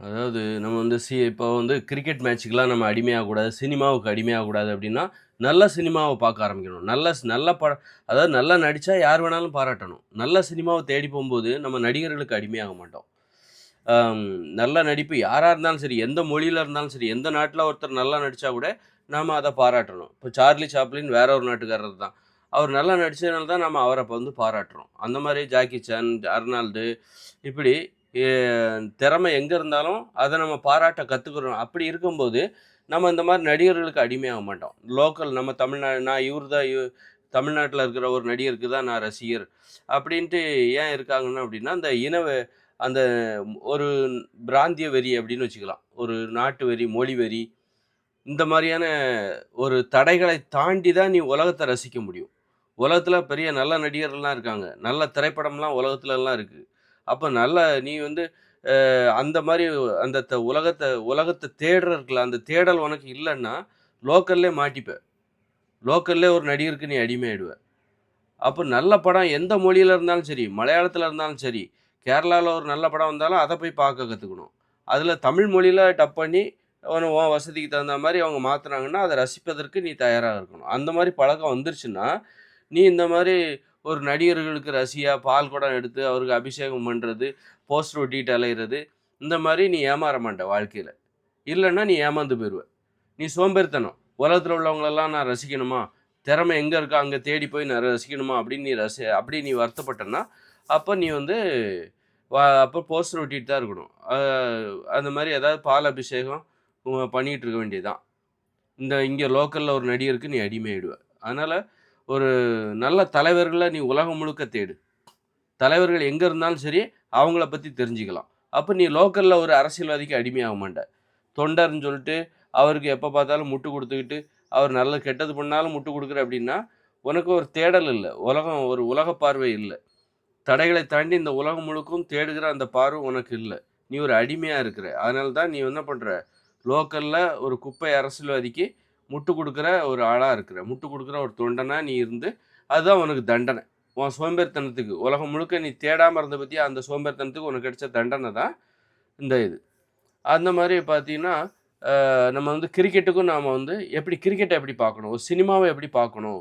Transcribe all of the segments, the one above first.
அதாவது நம்ம வந்து சி இப்போ வந்து கிரிக்கெட் மேட்ச்சுக்கெலாம் நம்ம அடிமையாகக்கூடாது சினிமாவுக்கு அடிமையாகக்கூடாது அப்படின்னா நல்ல சினிமாவை பார்க்க ஆரம்பிக்கணும். நல்ல நல்ல பட அதாவது நல்லா நடித்தா யார் வேணாலும் பாராட்டணும். நல்ல சினிமாவை தேடி போகும்போது நம்ம நடிகர்களுக்கு அடிமையாக மாட்டோம். நல்ல நடிப்பு யாராக இருந்தாலும் சரி எந்த மொழியில் இருந்தாலும் சரி எந்த நாட்டில் ஒருத்தர் நல்லா நடித்தா கூட நாம் அதை பாராட்டணும். இப்போ சார்லி சாப்ளின் வேற ஒரு நாட்டுக்காரர் தான். அவர் நல்லா நடித்ததுனால தான் நம்ம அவரை இப்போ வந்து பாராட்டுறோம். அந்த மாதிரி ஜாக்கி சான் அர்னால்டு இப்படி திறமை எங்கே இருந்தாலும் அதை நம்ம பாராட்ட கற்றுக்கிறோம் அப்படி இருக்கும்போது நம்ம இந்த மாதிரி நடிகர்களுக்கு அடிமையாக மாட்டோம். லோக்கல் நம்ம தமிழ்நாடு நான் இவர் தான் தமிழ்நாட்டில் இருக்கிற ஒரு நடிகருக்கு தான் நான் ரசிகர் அப்படின்ட்டு ஏன் இருக்காங்கன்னா அப்படின்னா அந்த இனவ அந்த ஒரு பிராந்திய வெறி அப்படின்னு வச்சுக்கலாம். ஒரு நாட்டு வெறி மொழி வெறி இந்த மாதிரியான ஒரு தடைகளை தாண்டி தான் நீ உலகத்தை ரசிக்க முடியும். உலகத்தில் பெரிய நல்ல நடிகர்கள்லாம் இருக்காங்க. நல்ல திரைப்படம்லாம் உலகத்துலலாம் இருக்குது அப்போ நல்ல நீ வந்து அந்த மாதிரி அந்த த- உலகத்தை உலகத்தை தேடுறதுக்குல அந்த தேடல் உனக்கு இல்லைன்னா லோக்கல்லே மாட்டிப்ப. லோக்கல்லே ஒரு நடிகருக்கு நீ அடிமையாயிடுவ. அப்போ நல்ல படம் எந்த மொழியில் இருந்தாலும் சரி மலையாளத்தில் இருந்தாலும் சரி கேரளாவில் ஒரு நல்ல படம் வந்தாலும் அதை போய் பார்க்க கற்றுக்கணும் அதில் தமிழ் மொழியில் டப் பண்ணி உன உன் வசதிக்கு தகுந்த மாதிரி அவங்க மாற்றுனாங்கன்னா அதை ரசிப்பதற்கு நீ தயாராக இருக்கணும். அந்த மாதிரி பழக்கம் வந்துருச்சுன்னா நீ இந்த மாதிரி ஒரு நடிகர்களுக்கு ரசியாக பால் குடம் எடுத்து அவருக்கு அபிஷேகம் பண்ணுறது போஸ்டர் ஒட்டிட்டு அலையிறது இந்த மாதிரி நீ ஏமாற மாட்ட வாழ்க்கையில். இல்லைன்னா நீ ஏமாந்து போயிடுவ நீ சோம்பேறித்தனம். உலகத்தில் உள்ளவங்களெல்லாம் நான் ரசிக்கணுமா? திறமை எங்கே இருக்கா அங்கே தேடி போய் நான் ரசிக்கணுமா? அப்படின்னு நீ ரசி அப்படி நீ வருத்தப்பட்டன்னா அப்போ நீ வந்து வா- அப்போ போஸ்டர் ஒட்டிட்டு தான் இருக்கணும். அந்த மாதிரி ஏதாவது பால் அபிஷேகம் பண்ணிகிட்டு இருக்க வேண்டியதுதான். இந்த இங்கே லோக்கலில் ஒரு நடிகருக்கு நீ அடிமையிடுவ அதனால் ஒரு நல்ல தலைவர்களை நீ உலகம் முழுக்க தேடு. தலைவர்கள் எங்கே இருந்தாலும் சரி அவங்கள பற்றி தெரிஞ்சுக்கலாம். அப்போ நீ லோக்கலில் ஒரு அரசியல்வாதிக்கு அடிமையாக மாட்ட. தொண்டர்னு சொல்லிட்டு அவருக்கு எப்போ பார்த்தாலும் முட்டு கொடுத்துக்கிட்டு அவர் நல்ல கெட்டது பண்ணாலும் முட்டு கொடுக்குற அப்படின்னா உனக்கு ஒரு தேடல் இல்லை. உலகம் ஒரு உலக பார்வை இல்லை. தடைகளை தாண்டி இந்த உலகம் முழுக்கும் தேடுகிற அந்த பார்வை உனக்கு இல்லை. நீ ஒரு அடிமையாக இருக்கிற. அதனால தான் நீ என்ன பண்ணுற லோக்கலில் ஒரு குப்பை அரசியல்வாதிக்கு முட்டு கொடுக்குற ஒரு ஆளாக இருக்கிற முட்டு கொடுக்குற ஒரு தொண்டனாக நீ இருந்து அதுதான் உனக்கு தண்டனை. உன் சோம்பேறித்தனத்துக்கு உலகம் முழுக்க நீ தேடாமல் இருந்த பற்றி அந்த சோம்பேறித்தனத்துக்கு உனக்கு கிடைச்ச தண்டனை தான் இந்த இது. அந்த மாதிரி பார்த்தீங்கன்னா நம்ம வந்து கிரிக்கெட்டுக்கும் நாம் வந்து எப்படி கிரிக்கெட்டை எப்படி பார்க்கணும்? ஒரு சினிமாவை எப்படி பார்க்கணும்?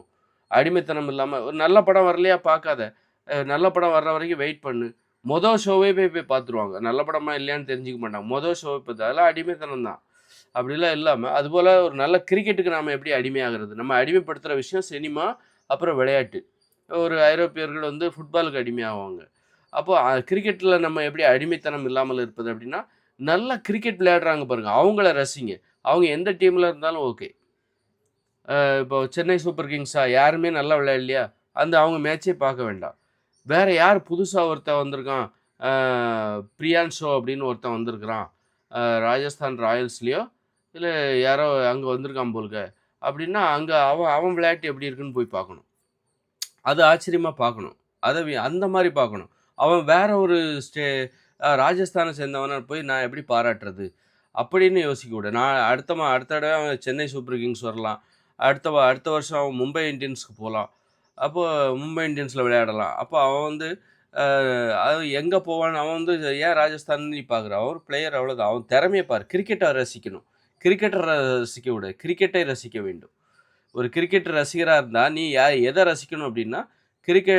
அடிமைத்தனம் இல்லாமல் ஒரு நல்ல படம் வரலையா? பார்க்காத. நல்ல படம் வர்ற வரைக்கும் வெயிட் பண்ணு. மொதல் ஷோவே போய் போய் பார்த்துருவாங்க. நல்ல படமா இல்லையான்னு தெரிஞ்சுக்க மாட்டாங்க. மொதல் ஷோவை பார்த்து அதெல்லாம் அடிமைத்தனம் தான். அப்படிலாம் இல்லாமல் அதுபோல் ஒரு நல்ல கிரிக்கெட்டுக்கு நாம் எப்படி அடிமையாகிறது? நம்ம அடிமைப்படுத்துகிற விஷயம் சினிமா அப்புறம் விளையாட்டு. ஒரு ஐரோப்பியர்கள் வந்து ஃபுட்பாலுக்கு அடிமையாவாங்க. அப்போ கிரிக்கெட்டில் நம்ம எப்படி அடிமைத்தனம் இல்லாமல் இருப்பது அப்படின்னா நல்லா கிரிக்கெட் விளையாடுறாங்க பாருங்கள் அவங்கள ரசிங்க. அவங்க எந்த டீமில் இருந்தாலும் ஓகே இப்போ சென்னை சூப்பர் கிங்ஸா யாருமே நல்லா விளையாடலையா? அந்த அவங்க மேட்சே பார்க்க வேண்டாம். வேறு யார் புதுசாக ஒருத்தன் வந்திருக்கான்? பிரியான் பிரியான்ஷோ அப்படின்னு ஒருத்தன் வந்திருக்கிறான். ராஜஸ்தான் ராயல்ஸ்லேயோ இல்லை யாரோ அங்கே வந்திருக்கான் போலுக்க அப்படின்னா அங்கே அவன் அவன் விளையாட்டு எப்படி இருக்குன்னு போய் பார்க்கணும். அது ஆச்சரியமாக பார்க்கணும். அதை அந்த மாதிரி பார்க்கணும். அவன் வேற ஒரு ஸ்டே ராஜஸ்தானை சேர்ந்தவனை போய் நான் எப்படி பாராட்டுறது? அப்படின்னு யோசிக்க நான் அடுத்த மா அடுத்த தடவை அவன் சென்னை சூப்பர் கிங்ஸ் வரலாம். அடுத்த அடுத்த வருஷம் அவன் மும்பை இந்தியன்ஸ்க்கு போகலாம் அப்போது மும்பை இந்தியன்ஸில் விளையாடலாம். அப்போ அவன் வந்து அது எங்கே போவான்னு அவன் வந்து ஏன் ராஜஸ்தான் நீ பார்க்குறான் ஒரு பிளேயர் அவ்வளோதான் அவன் திறமையை பாரு. கிரிக்கெட்டை ரசிக்கணும். கிரிக்கெட்டை ரசிக்க விட. கிரிக்கெட்டை ரசிக்க வேண்டும். ஒரு கிரிக்கெட் ரசிகராக இருந்தால் நீ யா எதை ரசிக்கணும் அப்படின்னா கிரிக்கெ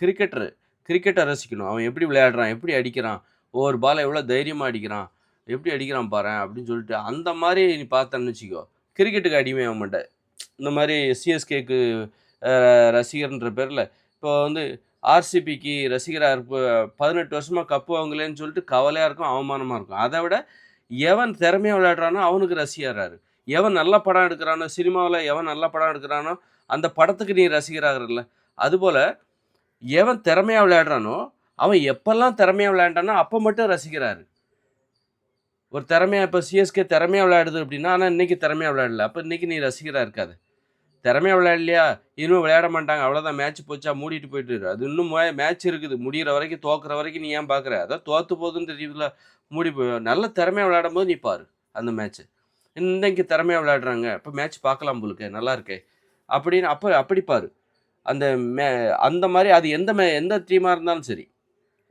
கிரிக்கெட்டர் கிரிக்கெட்டை ரசிக்கணும். அவன் எப்படி விளையாடுறான் எப்படி அடிக்கிறான் ஒவ்வொரு பாலை எவ்வளோ தைரியமாக அடிக்கிறான் எப்படி அடிக்கிறான் பாரு அப்படின்னு சொல்லிட்டு அந்த மாதிரி நீ பார்த்தேன்னு வச்சுக்கோ. கிரிக்கெட்டுக்கு அடிமை மாட்டேன். இந்த மாதிரி சிஎஸ்கேக்கு ரசிகர்ன்ற பேரில் இப்போ வந்து ஆர்சிபிக்கு ரசிகராக இருப்ப பதினெட்டு வருஷமாக கப்பு வாங்கலேன்னு சொல்லிட்டு கவலையாக இருக்கும் அவமானமாக இருக்கும். அதை விட எவன் திறமையாக விளையாடுறானோ அவனுக்கு ரசிகராரு எவன் நல்ல படம் எடுக்கிறானோ சினிமாவில் எவன் நல்ல படம் எடுக்கிறானோ அந்த படத்துக்கு நீ ரசிகராகிறல்ல. அதுபோல் எவன் திறமையாக விளையாடுறானோ அவன் எப்பெல்லாம் திறமையாக விளையாண்டானோ அப்போ மட்டும் ரசிக்கிறாரு ஒரு திறமையா இப்போ சிஎஸ்கே திறமையாக விளையாடுது அப்படின்னா ஆனால் இன்னைக்கு திறமையாக விளையாடல. அப்போ இன்றைக்கி நீ ரசிகராக இருக்காது. திறமையாக விளையாடலையா? இன்னும் விளையாட மாட்டாங்க. அவ்வளோதான் மேட்ச் போச்சா மூடிட்டு போயிட்டு அது இன்னும் மேட்ச் இருக்குது. முடிகிற வரைக்கும் தோக்குற வரைக்கும் நீ ஏன் பார்க்குற அதான் தோற்று போகுதுன்னு தெரியுதுல மூடி போய் நல்ல திறமையாக விளையாடும் போது நீ பாரு அந்த மேட்ச்சு இன்னைக்கு திறமையாக விளையாடுறாங்க. இப்போ மேட்ச் பார்க்கலாம் போலுக்கு. நல்லா இருக்கே. அப்படின்னு அப்போ அப்படி பாரு. அந்த மே அந்த மாதிரி அது எந்த மே எந்த டீமாக இருந்தாலும் சரி.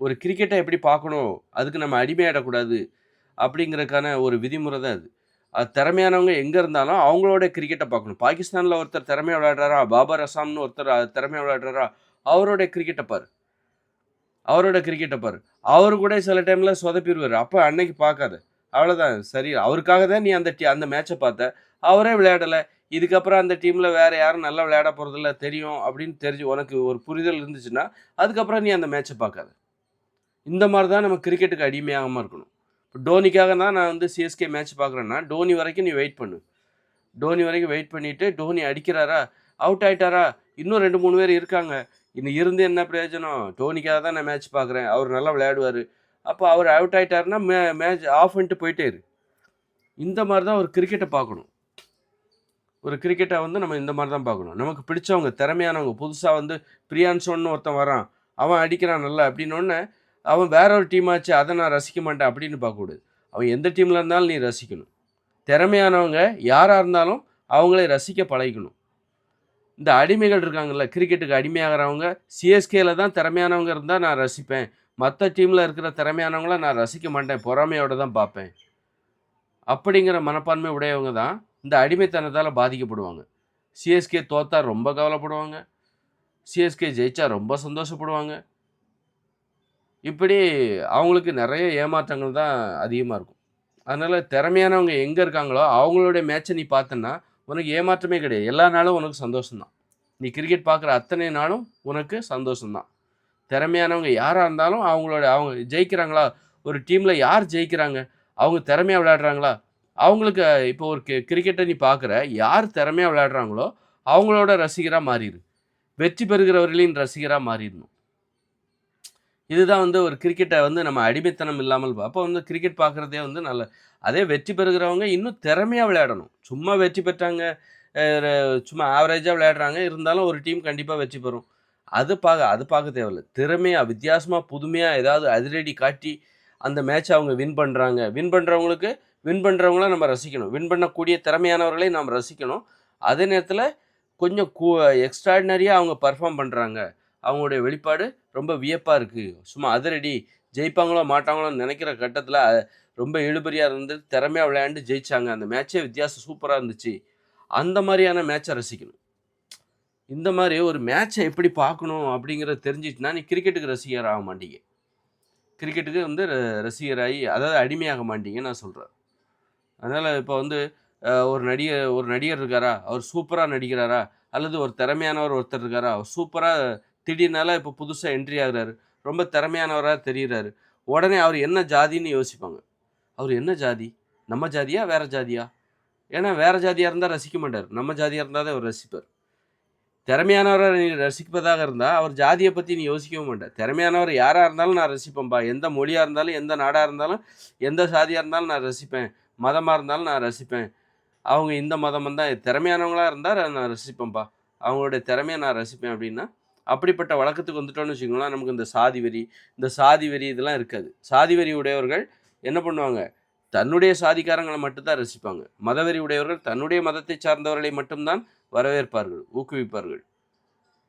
ஒரு கிரிக்கெட்டை எப்படி பார்க்கணும்? அதுக்கு நம்ம அடிமையாடக்கூடாது அப்படிங்கிறதுக்கான ஒரு விதிமுறை தான் அது. திறமையானவங்க எங்கே இருந்தாலும் அவங்களோட கிரிக்கெட்டை பார்க்கணும். பாகிஸ்தானில் ஒருத்தர் திறமைய விளையாடுறாரா, பாபர் அசாம்னு ஒருத்தர் திறமைய விளையாடுறாரா, அவரோட கிரிக்கெட்டை பாரு. அவரோட கிரிக்கெட்டை பாரு. அவர் கூட சில டைமில் சொதப்பிடுவார் அப்போ அன்னைக்கு பார்க்காத. அவ்வளோதான். சரி அவருக்காக தான் நீ அந்த டீ அந்த மேட்சை பார்த்த. அவரே விளையாடலை இதுக்கப்புறம் அந்த டீமில் வேறு யாரும் நல்லா விளையாட போகிறதில்ல தெரியும் அப்படின்னு தெரிஞ்சு உனக்கு ஒரு புரிதல் இருந்துச்சுன்னா, அதுக்கப்புறம் நீ அந்த மேட்சை பார்க்காத. இந்த மாதிரி தான் நம்ம கிரிக்கெட்டுக்கு அடிமையாகாமல் இருக்கணும். இப்போ டோனிக்காக தான் நான் வந்து சிஎஸ்கே மேட்ச் பார்க்குறேன்னா, டோனி வரைக்கும் நீ வெயிட் பண்ணு. டோனி வரைக்கும் வெயிட் பண்ணிவிட்டு டோனி அடிக்கிறாரா? அவுட் ஆகிட்டாரா இன்னும் 2, 3 பேர் இருக்காங்க. இன்னும் இருந்து என்ன பிரயோஜனம்? டோனிக்காக தான் நான் மேட்ச் பார்க்குறேன். அவர் நல்லா விளையாடுவார் அப்போ அவர் அவுட் ஆயிட்டாருன்னா, மே மேட்ச் ஆஃப் பண்ணிட்டு போயிட்டே இரு. இந்த மாதிரி தான் ஒரு கிரிக்கெட்டை பார்க்கணும். ஒரு கிரிக்கெட்டை வந்து நம்ம இந்த மாதிரி தான் பார்க்கணும். நமக்கு பிடிச்சவங்க, திறமையானவங்க, புதுசாக வந்து பிரியான்சோன்னு ஒருத்தன் வரான். அவன் அடிக்கிறான் நல்லா அப்படின்னோனே, அவன் வேற ஒரு டீம் ஆச்சு அதை நான் ரசிக்க மாட்டேன் அப்படின்னு பார்க்கக்கூடாது. அவன் எந்த டீமில் இருந்தாலும் நீ ரசிக்கணும். திறமையானவங்க யாராக இருந்தாலும் அவங்களை ரசிக்க பழகிக்கணும். இந்த அடிமைகள் இருக்காங்கல்ல, கிரிக்கெட்டுக்கு அடிமையாகிறவங்க சிஎஸ்கேல தான் திறமையானவங்க இருந்தால் நான் ரசிப்பேன். மற்ற டீமில் இருக்கிற திறமையானவங்கள நான் ரசிக்க மாட்டேன். பொறாமையோடு தான் பார்ப்பேன். அப்படிங்கிற மனப்பான்மை உடையவங்க தான் இந்த அடிமைத்தனத்தால் பாதிக்கப்படுவாங்க. சிஎஸ்கே தோத்தா ரொம்ப கவலைப்படுவாங்க. சிஎஸ்கே ஜெயிச்சா ரொம்ப சந்தோஷப்படுவாங்க. இப்படி அவங்களுக்கு நிறைய ஏமாற்றங்கள் தான் அதிகமாக இருக்கும். அதனால் திறமையானவங்க எங்கே இருக்காங்களோ, அவங்களுடைய மேட்ச நீ பார்த்தன்னா, உனக்கு ஏமாற்றமே கிடையாது. எல்லா நாளும் உனக்கு சந்தோஷம் தான். நீ கிரிக்கெட் பார்க்குற அத்தனை நாளும் உனக்கு சந்தோஷம் தான். திறமையானவங்க யாராக இருந்தாலும் அவங்களோட அவங்க ஜெயிக்கிறாங்களா? ஒரு டீமில் யார் ஜெயிக்கிறாங்க? அவங்க திறமையாக விளையாடுறாங்களா? அவங்களுக்கு இப்போ ஒரு கி நீ பார்க்குற, யார் திறமையாக விளையாடுறாங்களோ, அவங்களோட ரசிகராக மாறிடு வெற்றி பெறுகிறவர்களின் ரசிகராக மாறிடணும். இதுதான் வந்து ஒரு கிரிக்கெட்டை வந்து நம்ம அடிமைத்தனம் இல்லாமல் அப்போ வந்து கிரிக்கெட் பார்க்குறதே வந்து நல்ல அதே வெற்றி பெறுகிறவங்க இன்னும் திறமையாக விளையாடணும். சும்மா வெற்றி பெற்றாங்க, ர சும்மா ஆவரேஜாக விளையாடுறாங்க. இருந்தாலும் ஒரு டீம் கண்டிப்பாக வெற்றி பெறும். அது பார்க்க அது பார்க்க தேவையில்ல. திறமையாக வித்தியாசமாக புதுமையாக ஏதாவது அதிரடி காட்டி, அந்த மேட்ச் அவங்க வின் பண்ணுறாங்க வின் பண்ணுறவங்களுக்கு வின் பண்ணுறவங்கள நம்ம ரசிக்கணும். வின் பண்ணக்கூடிய திறமையானவர்களை நாம் ரசிக்கணும். அதே நேரத்தில் கொஞ்சம் கூ எக்ஸ்ட்ராடினரியாக அவங்க பெர்ஃபார்ம் பண்ணுறாங்க அவங்களுடைய வெளிப்பாடு ரொம்ப வியப்பாக இருக்குது சும்மா அதிரடி ஜெயிப்பாங்களோ, மாட்டாங்களோன்னு நினைக்கிற கட்டத்தில் ரொம்ப இழுபறியாக இருந்து திறமையாக விளையாண்டு ஜெயிச்சாங்க. அந்த மேட்சே வித்தியாசம் சூப்பராக இருந்துச்சு. அந்த மாதிரியான மேட்சை ரசிக்கணும். இந்த மாதிரி ஒரு மேட்சை எப்படி பார்க்கணும் அப்படிங்கிறத தெரிஞ்சிச்சுன்னா நீ கிரிக்கெட்டுக்கு ரசிகர் ஆக மாட்டீங்க. கிரிக்கெட்டுக்கு வந்து ர ரசிகராகி அதாவது அடிமையாக மாட்டீங்கன்னு நான் சொல்கிறேன் அதனால் இப்போ வந்து ஒரு நடிகர் ஒரு நடிகர் இருக்காரா? அவர் சூப்பராக நடிக்கிறாரா? அல்லது ஒரு திறமையானவர் ஒருத்தர் இருக்காரா? அவர் சூப்பராக திடீர்னால இப்போ புதுசாக என்ட்ரி ஆகுறாரு. ரொம்ப திறமையானவராக தெரிகிறாரு உடனே அவர் என்ன ஜாதின்னு யோசிப்பாங்க. அவர் என்ன ஜாதி? நம்ம ஜாதியா? வேற ஜாதியா? ஏன்னா வேற ஜாதியாக இருந்தால் ரசிக்க மாட்டார் நம்ம ஜாதியாக இருந்தால் தான் அவர் ரசிப்பார். திறமையானவராக நீ ரசிப்பதாக இருந்தால் அவர் ஜாதியை பற்றி நீ யோசிக்கவும் மாட்டேன் திறமையானவர் யாராக இருந்தாலும் நான் ரசிப்பேன்பா. எந்த மொழியாக இருந்தாலும், எந்த நாடாக இருந்தாலும், எந்த சாதியாக இருந்தாலும் நான் ரசிப்பேன். மதமாக இருந்தாலும் நான் ரசிப்பேன். அவங்க இந்த மதம் தான் திறமையானவங்களாக இருந்தால் நான் ரசிப்பேன்பா. அவங்களுடைய திறமையை நான் ரசிப்பேன் அப்படின்னா, அப்படிப்பட்ட வழக்கத்துக்கு வந்துட்டோம்னு வச்சுக்கோங்களேன், நமக்கு இந்த சாதி வெறி, இந்த சாதி வெறி இதெல்லாம் இருக்காது. சாதி வெறி உடையவர்கள் என்ன பண்ணுவாங்க? தன்னுடைய சாதிக்காரங்களை மட்டும்தான் ரசிப்பாங்க. மதவெறி உடையவர்கள் தன்னுடைய மதத்தை சார்ந்தவர்களை மட்டும்தான் வரவேற்பார்கள், ஊக்குவிப்பார்கள்.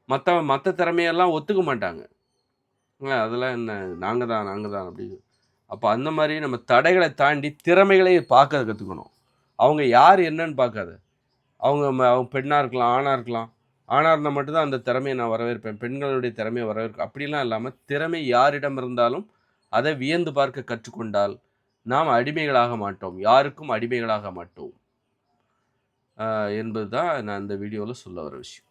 மற்ற மற்ற திறமையெல்லாம் ஒத்துக்க மாட்டாங்க. அதெல்லாம் என்ன நாங்கள் தான், நாங்கள் தான் அப்படின்னு. அப்போ அந்த மாதிரி நம்ம தடைகளை தாண்டி திறமைகளை பார்க்க கற்றுக்கணும் அவங்க யார் என்னன்னு பார்க்காத. அவங்க ம அவங்க பெண்ணாக இருக்கலாம், ஆணாக இருக்கலாம். ஆணா இருந்தால் மட்டும்தான் அந்த திறமைய நான் வரவேற்பேன். பெண்களுடைய திறமையை வரவேற்க அப்படிலாம் இல்லாமல் திறமை யாரிடம் இருந்தாலும் அதை வியந்து பார்க்க கற்றுக்கொண்டால், நாம் அடிமைகளாக மாட்டோம். யாருக்கும் அடிமைகளாக மாட்டோம். என்பது தான் நான் இந்த வீடியோவில் சொல்ல வர விஷயம்.